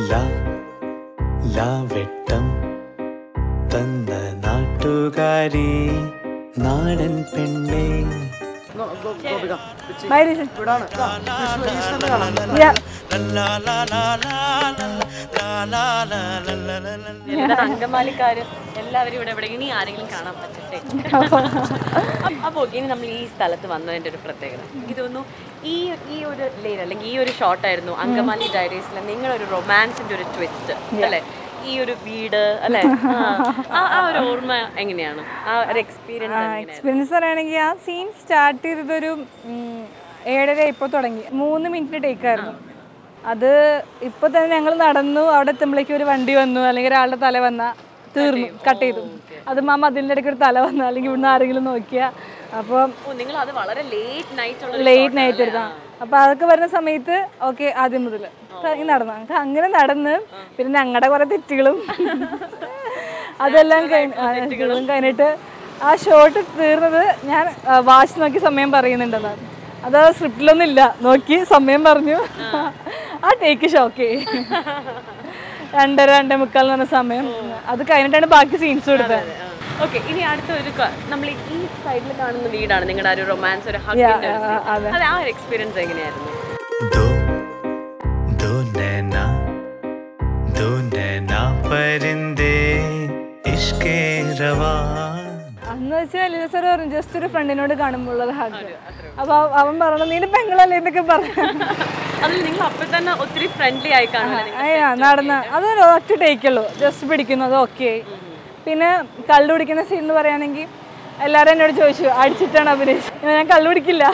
ലാ ലാ വെട്ടം തന്ന നാട്ടുകാരി നാടൻ പെണ്ണേ. Bye, Rishan. ഇവിടെ അങ്കമാലിക്കാര് എല്ലാവരും ഇവിടെ എവിടെ ഇനി ആരെങ്കിലും കാണാൻ പറ്റട്ടെ? അപ്പോൾ ഇനി നമ്മൾ ഈ സ്ഥലത്ത് വന്നതിന്റെ ഒരു പ്രത്യേകത. ഇതൊന്നു ഈ ഈ ഒരു ലെയർ അല്ലെങ്കിൽ ഈ ഒരു ഷോട്ടായിരുന്നു അങ്കമാലി ഡയറീസിൽ നിങ്ങളൊരു റൊമാൻസിന്റെ ഒരു ട്വിസ്റ്റ് അല്ലേ? ഈ ഒരു വീട് അല്ലെ? ആ ഒരു ഓർമ്മ എങ്ങനെയാണ്? ആ ഒരു എക്സ്പീരിയൻസ് എക്സ്പീരിയൻസ് പറയുകയാണെങ്കിൽ ആ സീൻ സ്റ്റാർട്ട് ചെയ്തതൊരു ഏഴര ഇപ്പോൾ തുടങ്ങി. മൂന്ന് മിനിറ്റ് ടേക്കായിരുന്നു അത് ഇപ്പൊ തന്നെ ഞങ്ങൾ നടന്നു അവിടെ എത്തുമ്പോഴേക്കും ഒരു വണ്ടി വന്നു അല്ലെങ്കിൽ ഒരാളുടെ തല വന്ന തീർന്നു കട്ട് ചെയ്തു. അത് മാമ അതിന്റെ ഇടയ്ക്ക് ഒരു തല വന്ന അല്ലെങ്കിൽ ഇവിടുന്ന് ആരെങ്കിലും നോക്കിയ. വളരെ ലേറ്റ് നൈറ്റ് എടുത്താ. അപ്പോൾ അതൊക്കെ വരുന്ന സമയത്ത് ഓക്കെ ആദ്യം മുതൽ നടന്നു? ഞങ്ങൾക്ക് അങ്ങനെ നടന്ന് പിന്നെ ഞങ്ങളുടെ കുറെ തെറ്റുകളും അതെല്ലാം തെറ്റുകളും. കഴിഞ്ഞിട്ട് ആ ഷോട്ട് തീർന്നത് ഞാൻ വാച്ച് നോക്കി സമയം പറയുന്നുണ്ടെന്നാണ്. അത് സ്ക്രിപ്റ്റിലൊന്നും ഇല്ല. നോക്കി സമയം പറഞ്ഞു. ആ ടേക്ക് ഷോക്ക് രണ്ടര രണ്ടേ മുക്കാൽ എന്ന് പറഞ്ഞ സമയം. അത് കഴിഞ്ഞിട്ടാണ് ബാക്കി സീൻസ് കൊടുത്തത് ഓക്കെ ഇനി അടുത്ത ഒരു നമ്മൾ ഈ സൈഡിൽ കാണുന്ന വീടാണ് നിങ്ങളുടെ ഒരു റൊമാൻസ് ഒരു അതെ. ആ ഒരു എക്സ്പീരിയൻസ് എങ്ങനെയായിരുന്നു? പരിന്തേ ഇഷ്കേ രവാ. വെച്ചാൽ ലീല സാർ പറഞ്ഞു ജസ്റ്റ് ഒരു ഫ്രണ്ടിനോട് കാണുമ്പോൾ ഉള്ളത് ഹാഗ് അപ്പൊ അവൻ പറഞ്ഞു നീ പെങ്ങളല്ലേ എന്നൊക്കെ പറഞ്ഞു. ഒത്തിരി ഫ്രണ്ട്ലി ആയി കാണുന്നത് അയ്യാ നടന്ന അത് ഒറ്റ ടേക്കുള്ളൂ ജസ്റ്റ് പിടിക്കുന്നത് ഓക്കെ പിന്നെ കള്ളു പിടിക്കുന്ന സീൻ എന്ന് പറയുകയാണെങ്കിൽ എല്ലാവരും എന്നോട് ചോദിച്ചു അടിച്ചിട്ടാണ് അഭിനയിച്ചത്? ഞാൻ കള്ളു പിടിക്കില്ല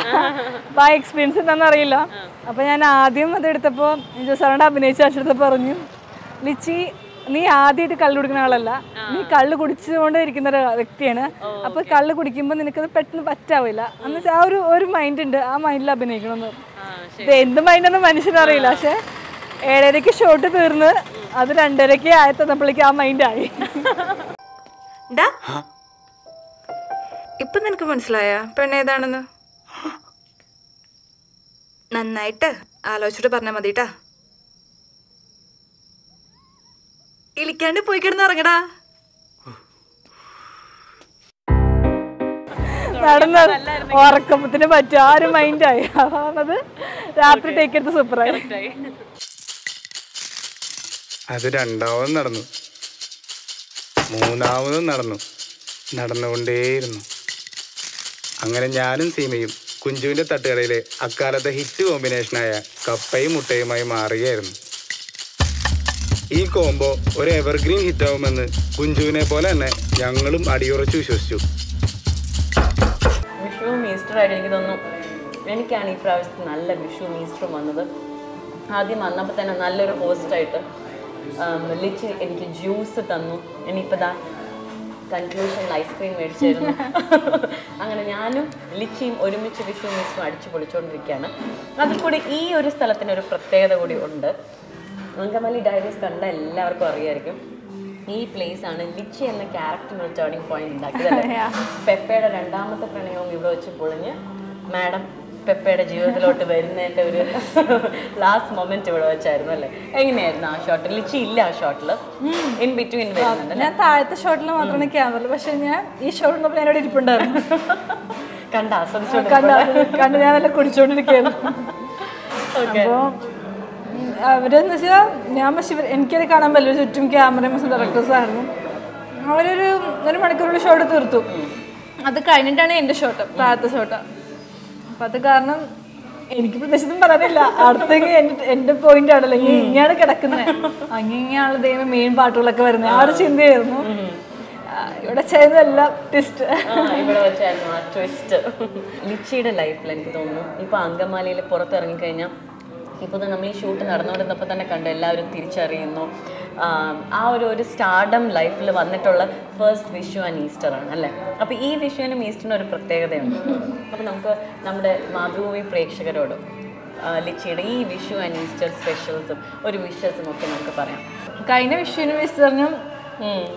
അപ്പൊ ആ എക്സ്പീരിയൻസ് എന്താണെന്ന് അറിയില്ല. അപ്പൊ ഞാൻ ആദ്യം അത് ജസ്റ്റ് സാറിന്റെ അഭിനയിച്ച അക്ഷരത്തെ പറഞ്ഞു ലിച്ചി നീ ആദ്യമായിട്ട് കള്ളു കുടിക്കുന്ന ആളല്ല. നീ കള്ള് കുടിച്ചുകൊണ്ട് ഇരിക്കുന്ന ഒരു വ്യക്തിയാണ്. അപ്പൊ കള്ളു കുടിക്കുമ്പോൾ നിനക്കത് പെട്ടെന്ന് പറ്റാവില്ല. എന്ന് വെച്ചാൽ ആ ഒരു ഒരു മൈൻഡ് ഉണ്ട്. ആ മൈൻഡിൽ അഭിനയിക്കണം എന്ന് പറഞ്ഞു ഇത് എന്ത് മൈൻഡൊന്നും മനുഷ്യനറിയില്ല പക്ഷെ ഏഴരയ്ക്ക് ഷോട്ട് തീർന്ന് അത് രണ്ടരയ്ക്ക് ആയി. തന്നപ്പോഴേക്ക് ആ മൈൻഡായി ഇപ്പൊ നിനക്ക് മനസ്സിലായ? പെണ്ണേതാണെന്ന് നന്നായിട്ട് ആലോചിച്ചിട്ട് പറഞ്ഞാൽ മതിട്ടാ. ഇളിക്കാണ്ട് പോയി കിടന്ന് ഇറങ്ങടാ നടന്ന് ഉറക്കപ്പത്തിന് പറ്റും. ആ ഒരു മൈൻഡായി അത് രാത്രി ടേക്ക് എടുത്ത് സൂപ്പറായി അത് രണ്ടാമതും നടന്നു. മൂന്നാമതും നടന്നു. നടന്നുകൊണ്ടേയിരുന്നു. അങ്ങനെ ഞാനും സീമയും കുഞ്ചുവിന്റെ തട്ടുകടയിലെ അക്കാലത്തെ ഹിറ്റ് കോമ്പിനേഷനായ കപ്പയും മുട്ടയുമായി മാറുകയായിരുന്നു. ഈ കോംബോ ഒരു എവർഗ്രീൻ ഹിറ്റാവുമെന്ന് കുഞ്ചുവിനെ പോലെ തന്നെ ഞങ്ങളും അടിയുറച്ചു വിശ്വസിച്ചു. എനിക്ക് തോന്നുന്നു എനിക്കാണ് ഈ പ്രാവശ്യത്തെ നല്ല വിഷു മീസ്റ്ററും വന്നത്. ആദ്യം വന്നപ്പോൾ തന്നെ നല്ലൊരു ഹോസ്റ്റായിട്ട് ലിച്ച് എനിക്ക് ജ്യൂസ് തന്നു. ഇനിയിപ്പോൾ ദാ കൺക്ലൂഷനിൽ ഐസ്ക്രീം മേടിച്ചായിരുന്നു. അങ്ങനെ ഞാനും ലിച്ചിയും ഒരുമിച്ച് വിഷു ഈസ്റ്ററും അടിച്ചു പൊളിച്ചുകൊണ്ടിരിക്കുകയാണ് അതിൽ കൂടി ഈ ഒരു സ്ഥലത്തിന് ഒരു പ്രത്യേകത കൂടി ഉണ്ട്. അങ്കമാലി ഡയറീസ് കണ്ട എല്ലാവർക്കും അറിയായിരിക്കും. ഈ പ്ലേസ് ആണ് ലിച്ചി എന്ന ക്യാരക്ടറിന് ടേണിംഗ് പോയിന്റ് ഉണ്ടാക്കിയത് പെപ്പയുടെ രണ്ടാമത്തെ പ്രണയവും ഇവിടെ വെച്ച് പൊളിഞ്ഞ് മാഡം പെപ്പയുടെ ജീവിതത്തിലോട്ട് വരുന്നതിന്റെ ഒരു ലാസ്റ്റ് മൊമെന്റ് ഇവിടെ വെച്ചായിരുന്നു അല്ലേ? എങ്ങനെയായിരുന്നു ആ ഷോട്ടിൽ ലിച്ചി ഇല്ല ആ ഷോട്ടിൽ ഇൻ ബിറ്റ്വീൻ ഞാൻ താഴത്തെ ഷോട്ടിൽ മാത്രമേ ക്യാമറ പക്ഷെ ഞാൻ ഈ ഷോട്ട് നോക്കുമ്പോൾ ഞാനിവിടെ ഇരിപ്പുണ്ടായിരുന്നു. കണ്ട ആസ്വദിച്ചോണ്ട് കണ്ട കണ്ട് ഞാൻ നല്ല കുടിച്ചോണ്ടിരിക്കുകയായിരുന്നു. അപ്പോൾ അവരെന്ന് വെച്ചാൽ ഞാൻ പക്ഷേ ഇവർ എനിക്കത് കാണാൻ പറ്റില്ല. ചുറ്റും ക്യാമറമാൻസും ഡയറക്ടേഴ്സായിരുന്നു അവരൊരു ഒരു മണിക്കൂറുള്ള ഷോട്ട് തീർത്തു. അത് കഴിഞ്ഞിട്ടാണ് എന്റെ ഷോട്ട് താഴത്തെ ഷോട്ട് അപ്പം അത് കാരണം എനിക്ക് പ്രത്യേകിച്ചൊന്നും പറയാനില്ല. അടുത്തെങ്കിൽ എന്റെ എന്റെ പോയിന്റ് ആണല്ലോ അല്ലെങ്കിൽ ഇങ്ങനെയാണ് കിടക്കുന്നത് അങ്ങനെയാണ് ദൈവം മെയിൻ പാട്ടുകളൊക്കെ വരുന്നത് ആ ഒരു ചിന്തയായിരുന്നു. ഇവിടെ ചെയ്യുന്നതല്ല ട്വിസ്റ്റ് ഇവിടെ വെച്ചായിരുന്നു ആ ട്വിസ്റ്റ് ലിച്ചിയുടെ ലൈഫിൽ എനിക്ക് തോന്നുന്നു ഇപ്പൊ അങ്കമാലിയിൽ പുറത്തിറങ്ങിക്കഴിഞ്ഞാൽ ഇപ്പോൾ നമ്മൾ ഈ ഷൂട്ട് നടന്നുകൊണ്ടിരുന്നപ്പോൾ തന്നെ കണ്ടു എല്ലാവരും തിരിച്ചറിയുന്നു. ആ, ഒരു ഒരു സ്റ്റാർഡം ലൈഫിൽ വന്നിട്ടുള്ള ഫസ്റ്റ് വിഷു ആൻഡ് ഈസ്റ്റർ ആണ് അല്ലേ? അപ്പോൾ ഈ വിഷുവിനും ഈസ്റ്ററിനും ഒരു പ്രത്യേകതയുണ്ട്. അപ്പോൾ നമുക്ക് നമ്മുടെ മാതൃഭൂമി പ്രേക്ഷകരോട് ലിച്ചിയുടെ ഈ വിഷു ആൻഡ് ഈസ്റ്റർ സ്പെഷ്യൽസും ഒരു വിഷസും ഒക്കെ നമുക്ക് പറയാം. കഴിഞ്ഞ വിഷുവിനും ഈസ്റ്ററിനും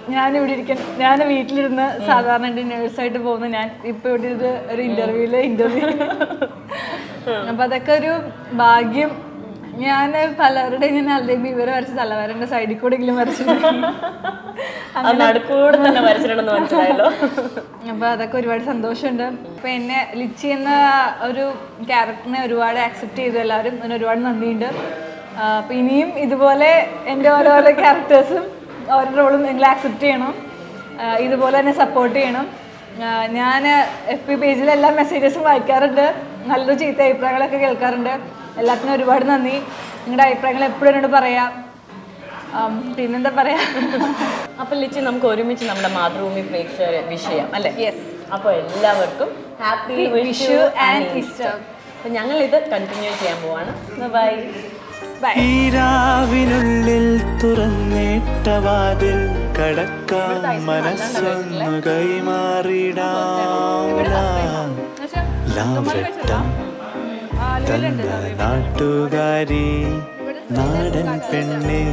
ഞാൻ ഇവിടെ ഇരിക്കാൻ ഞാൻ വീട്ടിലിരുന്ന് സാധാരണ നേഴ്സായിട്ട് പോകുന്ന ഞാൻ ഇപ്പൊ ഇവിടെ ഒരു ഇന്റർവ്യൂൽ ഇന്റർവ്യൂ അപ്പൊ അതൊക്കെ ഒരു ഭാഗ്യം ഞാൻ പലരുടെ ഇങ്ങനെ അല്ലെങ്കിൽ ഇവരെ വരച്ച തലവരന്റെ സൈഡിൽ കൂടെ എങ്കിലും വരച്ചിട്ടുണ്ട് തന്നെ വരച്ചിട്ടുണ്ടെന്ന് മനസ്സിലായല്ലോ. അപ്പൊ അതൊക്കെ ഒരുപാട് സന്തോഷമുണ്ട്. അപ്പൊ എന്നെ ലിച്ചി എന്ന ഒരു ക്യാരക്ടറിനെ ഒരുപാട് ആക്സെപ്റ്റ് ചെയ്തു. എല്ലാവരും അതിന് ഒരുപാട് നന്ദിയുണ്ട്. അപ്പൊ ഇനിയും ഇതുപോലെ എന്റെ ഓരോ ക്യാരക്ടേഴ്സും ഓരോ റോളും നിങ്ങൾ ആക്സെപ്റ്റ് ചെയ്യണം. ഇതുപോലെ തന്നെ സപ്പോർട്ട് ചെയ്യണം. ഞാൻ എഫ് പി പേജിൽ എല്ലാ മെസ്സേജസും വായിക്കാറുണ്ട്. നല്ലൊരു ചീത്ത അഭിപ്രായങ്ങളൊക്കെ കേൾക്കാറുണ്ട്. എല്ലാത്തിനും ഒരുപാട് നന്ദി. നിങ്ങളുടെ അഭിപ്രായങ്ങൾ എപ്പോഴും എന്നോട് പറയാം. പിന്നെന്താ പറയാ? അപ്പൊ ലിച്ചി നമുക്ക് ഒരുമിച്ച് നമ്മുടെ മാതൃഭൂമി പ്രേക്ഷകരെ വിഷയം അല്ലെ? യെസ് അപ്പൊ എല്ലാവർക്കും ഹാപ്പി വിഷു ആൻഡ് ഈസ്റ്റർ അപ്പൊ ഞങ്ങൾ ഇത് കണ്ടിന്യൂ ചെയ്യാൻ പോവാണ്. ബൈ ബൈ ഈ രാവിനുള്ളിൽ തുറന്നിട്ട വാതിൽ കടക്കാം മനസ്സൊന്നു കൈമാറിടാം. ലാവട്ടം തന്ന നാട്ടുകാരി നാടൻ പെണ്ണേ.